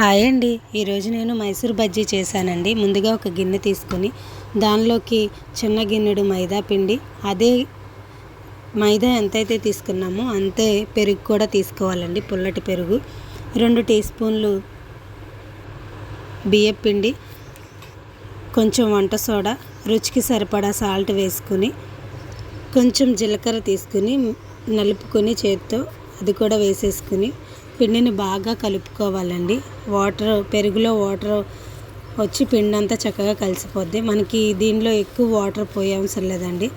Hi అండి. ఈరోజు నేను మైసూర్ బజ్జీ చేశానండి. ముందుగా ఒక గిన్నె తీసుకొని దానిలోకి చిన్న గిన్నెడు మైదా పిండి అదే మైదా ఎంతైతే తీసుకున్నామో అంతే పెరుగు కూడా తీసుకోవాలండి పుల్లటి పెరుగు. రెండు టీ స్పూన్లు బియ్యం పిండి కొంచెం వంట సోడా రుచికి సరిపడా సాల్ట్ వేసుకుని కొంచెం జీలకర్ర తీసుకుని నలుపుకొని చేత్తో అది కూడా వేసేసుకుని పిండిని బాగా కలుపుకోవాలండి. వాటర్ పెరుగులో వాటర్ వచ్చి పిండి అంతా చక్కగా కలిసిపోద్ది. మనకి దీనిలో ఎక్కువ వాటర్ పోయే అవసరం లేదండి.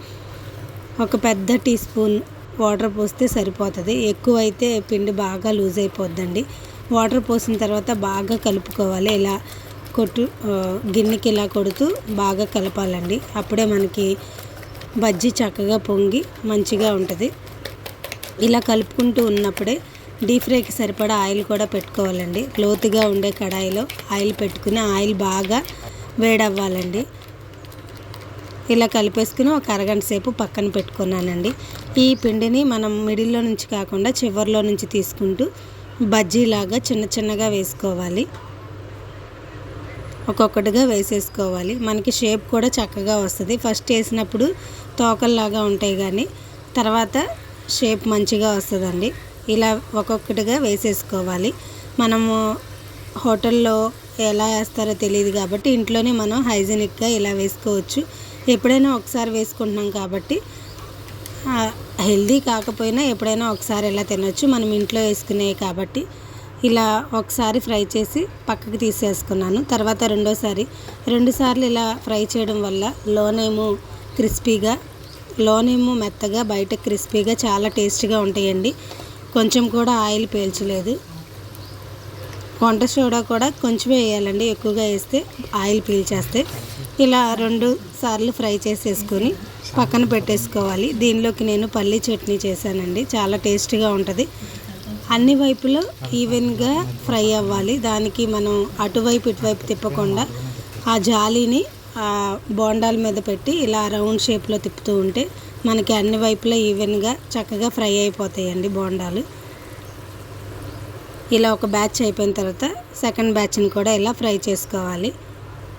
ఒక పెద్ద టీ స్పూన్ వాటర్ పోస్తే సరిపోతుంది. ఎక్కువ అయితే పిండి బాగా లూజ్ అయిపోద్దండి. వాటర్ పోసిన తర్వాత బాగా కలుపుకోవాలి. ఇలా కొట్టు గిన్నెకి ఇలా కొడుతూ బాగా కలపాలండి. అప్పుడే మనకి బజ్జీ చక్కగా పొంగి మంచిగా ఉంటుంది. ఇలా కలుపుకుంటూ ఉన్నప్పుడే డీప్ ఫ్రైకి సరిపడా ఆయిల్ కూడా పెట్టుకోవాలండి. లోతుగా ఉండే కడాయిలో ఆయిల్ పెట్టుకుని ఆయిల్ బాగా వేడవ్వాలండి. ఇలా కలిపేసుకుని ఒక అరగంట సేపు పక్కన పెట్టుకున్నానండి. ఈ పిండిని మనం మిడిల్లో నుంచి కాకుండా చివరిలో నుంచి తీసుకుంటూ బజ్జీలాగా చిన్న చిన్నగా వేసుకోవాలి. ఒక్కొక్కటిగా వేసేసుకోవాలి. మనకి షేప్ కూడా చక్కగా వస్తుంది. ఫస్ట్ వేసినప్పుడు తోకల్లాగా ఉంటాయి కానీ తర్వాత షేప్ మంచిగా వస్తుందండి. ఇలా ఒక్కొక్కటిగా వేసేసుకోవాలి. మనము హోటల్లో ఎలా వేస్తారో తెలియదు కాబట్టి ఇంట్లోనే మనం హైజీనిక్గా ఇలా వేసుకోవచ్చు. ఎప్పుడైనా ఒకసారి వేసుకుంటున్నాం కాబట్టి హెల్దీ కాకపోయినా ఎప్పుడైనా ఒకసారి ఇలా తినొచ్చు మనం ఇంట్లో వేసుకునేవి కాబట్టి ఇలా ఒకసారి ఫ్రై చేసి పక్కకి తీసేసుకున్నాను. తర్వాత రెండోసారి రెండుసార్లు ఇలా ఫ్రై చేయడం వల్ల లోనేమో క్రిస్పీగా లోనేమో మెత్తగా బయట క్రిస్పీగా చాలా టేస్టీగా ఉంటాయండి. కొంచెం కూడా ఆయిల్ పీల్చలేదు. వంట సోడా కూడా కొంచెం వేయాలండి ఎక్కువగా వేస్తే ఆయిల్ పీల్చేస్తే. ఇలా రెండు సార్లు ఫ్రై చేసేసుకొని పక్కన పెట్టేసుకోవాలి. దీనిలోకి నేను పల్లీ చట్నీ చేశానండి చాలా టేస్టీగా ఉంటుంది. అన్ని వైపులో ఈవెన్గా ఫ్రై అవ్వాలి. దానికి మనం అటువైపు ఇటువైపు తిప్పకుండా ఆ జాలీని బోండాల మీద పెట్టి ఇలా రౌండ్ షేప్లో తిప్పుతూ ఉంటే మనకి అన్ని వైపులా ఈవెన్గా చక్కగా ఫ్రై అయిపోతాయండి బోండాలు. ఇలా ఒక బ్యాచ్ అయిపోయిన తర్వాత సెకండ్ బ్యాచ్ని కూడా ఇలా ఫ్రై చేసుకోవాలి.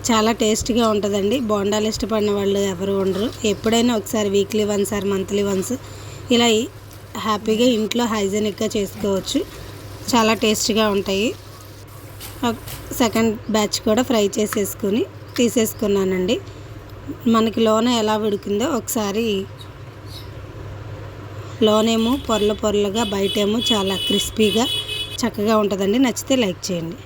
చాలా టేస్టీగా ఉంటుందండి. బోండాలు ఇష్టపడిన వాళ్ళు ఎవరు ఉండరు. ఎప్పుడైనా ఒకసారి weekly once or monthly once ఇలా హ్యాపీగా ఇంట్లో హైజెనిక్గా చేసుకోవచ్చు. చాలా టేస్ట్గా ఉంటాయి. సెకండ్ బ్యాచ్ కూడా ఫ్రై చేసేసుకుని తీసేసుకున్నానండి. మనకి లోన ఎలా ఉడికిందో ఒకసారి లోనేమో పొరల పొరలుగా బయటేమో చాలా క్రిస్పీగా చక్కగా ఉంటుందండి. నచ్చితే లైక్ చేయండి.